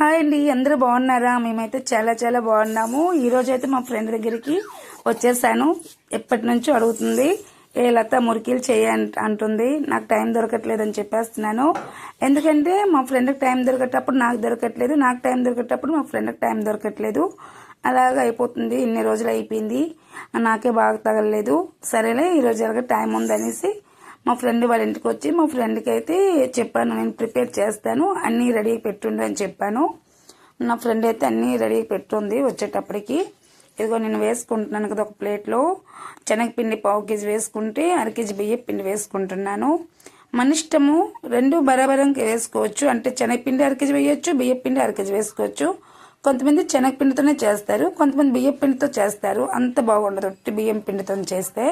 Hi అండి అందరూ బాగున్నారా? మేమైతే చాలా చాలా బాగున్నాము. ఈరోజు అయితే మా ఫ్రెండ్ దగ్గరికి వచ్చేసాను. ఎప్పటి నుంచో అడుగుతుంది ఏ లత మురికీలు చేయ అంట- అంటుంది. నాకు టైం దొరకట్లేదు అని చెప్పేస్తున్నాను. ఎందుకంటే మా ఫ్రెండ్కి టైం దొరికేటప్పుడు నాకు దొరకట్లేదు. నాకు టైం దొరికేటప్పుడు మా ఫ్రెండ్కి టైం దొరకట్లేదు. అలాగ అయిపోతుంది. ఇన్ని రోజులు అయిపోయింది. నాకే బాగా తగలలేదు. సరేలే ఈ రోజు ఎలాగ టైం ఉందనేసి మా ఫ్రెండ్ వాళ్ళ ఇంటికి వచ్చి మా ఫ్రెండ్కి అయితే చెప్పాను నేను ప్రిపేర్ చేస్తాను అన్నీ రెడీ పెట్టుండు అని చెప్పాను. నా ఫ్రెండ్ అయితే అన్నీ రెడీ పెట్టుంది వచ్చేటప్పటికి. ఇదిగో నేను వేసుకుంటున్నాను కదా ఒక ప్లేట్లో శనగపిండి పావు కేజీ వేసుకుంటే అర కేజీ బియ్యం పిండి వేసుకుంటున్నాను. మన ఇష్టము రెండు బరాబరంగా వేసుకోవచ్చు. అంటే శనగపిండి అర కేజీ వేయచ్చు బియ్యం పిండి అర కేజీ వేసుకోవచ్చు. కొంతమంది శనగపిండితోనే చేస్తారు కొంతమంది బియ్యం పిండితో చేస్తారు. అంత బాగుండదు బియ్యం పిండితో చేస్తే.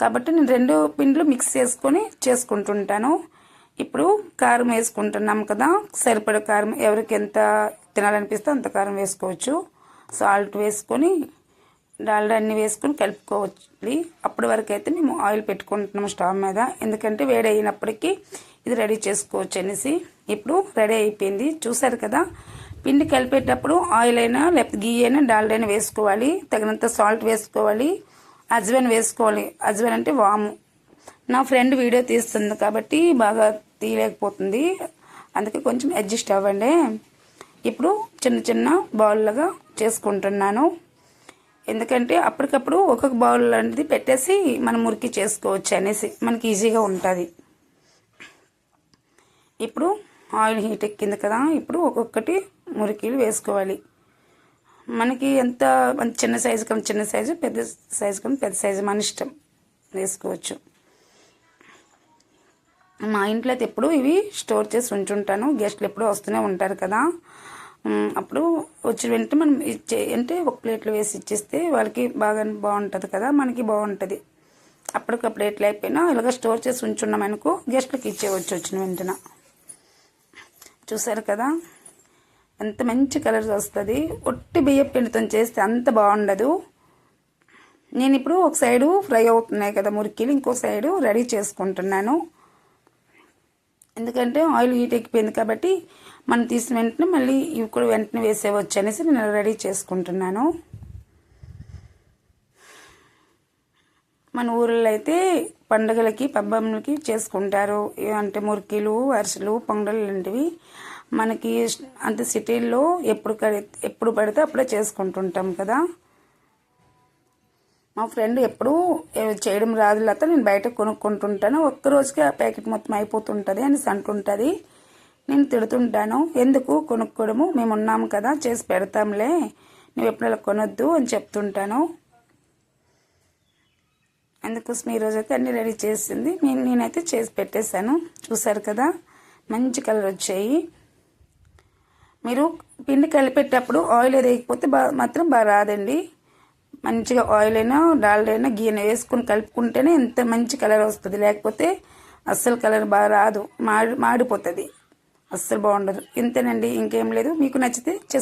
కాబట్టి నేను రెండు పిండ్లు మిక్స్ చేసుకొని చేసుకుంటుంటాను. ఇప్పుడు కారం వేసుకుంటున్నాం కదా సరిపడ కారం ఎవరికి ఎంత తినాలనిపిస్తే అంత కారం వేసుకోవచ్చు. సాల్ట్ వేసుకొని డాల్డా అన్ని వేసుకొని కలుపుకోవచ్చు అప్పటి వరకు అయితే మేము ఆయిల్ పెట్టుకుంటున్నాము స్టవ్ మీద. ఎందుకంటే వేడి అయినప్పటికీ ఇది రెడీ చేసుకోవచ్చు అనేసి. ఇప్పుడు రెడీ అయిపోయింది. చూసారు కదా పిండి కలిపేటప్పుడు ఆయిల్ అయినా లేకపోతే గీ అయినా డాల్డా అయినా వేసుకోవాలి. తగినంత సాల్ట్ వేసుకోవాలి. అజ్వెన్ వేసుకోవాలి. అజ్వెన్ అంటే వాము. నా ఫ్రెండ్ వీడియో తీస్తుంది కాబట్టి బాగా తీయలేకపోతుంది. అందుకే కొంచెం అడ్జస్ట్ అవ్వండి. ఇప్పుడు చిన్న చిన్న బౌల్లాగా చేసుకుంటున్నాను. ఎందుకంటే అప్పటికప్పుడు ఒక్కొక్క బౌల్ అనేది పెట్టేసి మనం మురికి చేసుకోవచ్చు అనేసి మనకి ఈజీగా ఉంటుంది. ఇప్పుడు ఆయిల్ హీట్ ఎక్కింది కదా ఇప్పుడు ఒక్కొక్కటి మురికీలు వేసుకోవాలి. మనకి ఎంత చిన్న సైజు కం చిన్న సైజు పెద్ద సైజు కం పెద్ద సైజు మన ఇష్టం వేసుకోవచ్చు. మా ఇంట్లో అయితే ఎప్పుడు ఇవి స్టోర్ చేసి ఉంచుంటాను. గెస్ట్లు ఎప్పుడు వస్తూనే ఉంటారు కదా. అప్పుడు వచ్చిన వెంటనే మనం ఇచ్చే అంటే ఒక ప్లేట్లో వేసి ఇచ్చేస్తే వాళ్ళకి బాగా బాగుంటుంది కదా మనకి బాగుంటుంది. అప్పటికప్పుడు ఎట్లా అయిపోయినా ఇలాగ స్టోర్ చేసి ఉంచున్నాం అనుకో గెస్ట్లకి ఇచ్చేవచ్చు వచ్చిన వెంటనే. చూసారు కదా? ఎంత మంచి కలర్స్ వస్తుంది. ఒట్టి బియ్యం పిండితో చేస్తే అంత బాగుండదు. నేను ఇప్పుడు ఒక సైడు ఫ్రై అవుతున్నాయి కదా మురికిలు ఇంకో సైడు రెడీ చేసుకుంటున్నాను. ఎందుకంటే ఆయిల్ హీట్ ఎక్కిపోయింది కాబట్టి మనం తీసిన వెంటనే మళ్ళీ ఇవి కూడా వెంటనే వేసేవచ్చు అనేసి నేను రెడీ చేసుకుంటున్నాను. మన ఊళ్ళో అయితే పండుగలకి పబ్బములకి చేసుకుంటారు. అంటే మురికిలు అరిసెలు పొంగలు లాంటివి. మనకి అంటే సిటీల్లో ఎప్పుడు ఎప్పుడు పడితే అప్పుడే చేసుకుంటుంటాం కదా. మా ఫ్రెండ్ ఎప్పుడు చేయడం రాదు లేకపోతే నేను బయట కొనుక్కుంటుంటాను. ఒక్క రోజుకి ఆ ప్యాకెట్ మొత్తం అయిపోతుంటుంది అని అంటుంటుంది. నేను తిడుతుంటాను. ఎందుకు కొనుక్కోవడము? మేము ఉన్నాము కదా చేసి పెడతాంలే. నువ్వు ఎప్పుడైనా కొనొద్దు అని చెప్తుంటాను. అందుకోసం ఈరోజైతే అన్నీ రెడీ చేసింది. నేను నేనైతే చేసి పెట్టేశాను. చూసారు కదా? మంచి కలర్ వచ్చాయి. మీరు పిండి కలిపేటప్పుడు ఆయిల్ వేయకపోతే బా మాత్రం బాగా రాదండి. మంచిగా ఆయిల్ అయినా డాల్డా అయినా గీ అయినా వేసుకుని కలుపుకుంటేనే ఎంత మంచి కలర్ వస్తుంది. లేకపోతే అస్సలు కలర్ బాగా రాదు. మాడి మాడిపోతుంది. అస్సలు బాగుండదు. ఇంతేనండి. ఇంకేం లేదు. మీకు నచ్చితే చేసుకో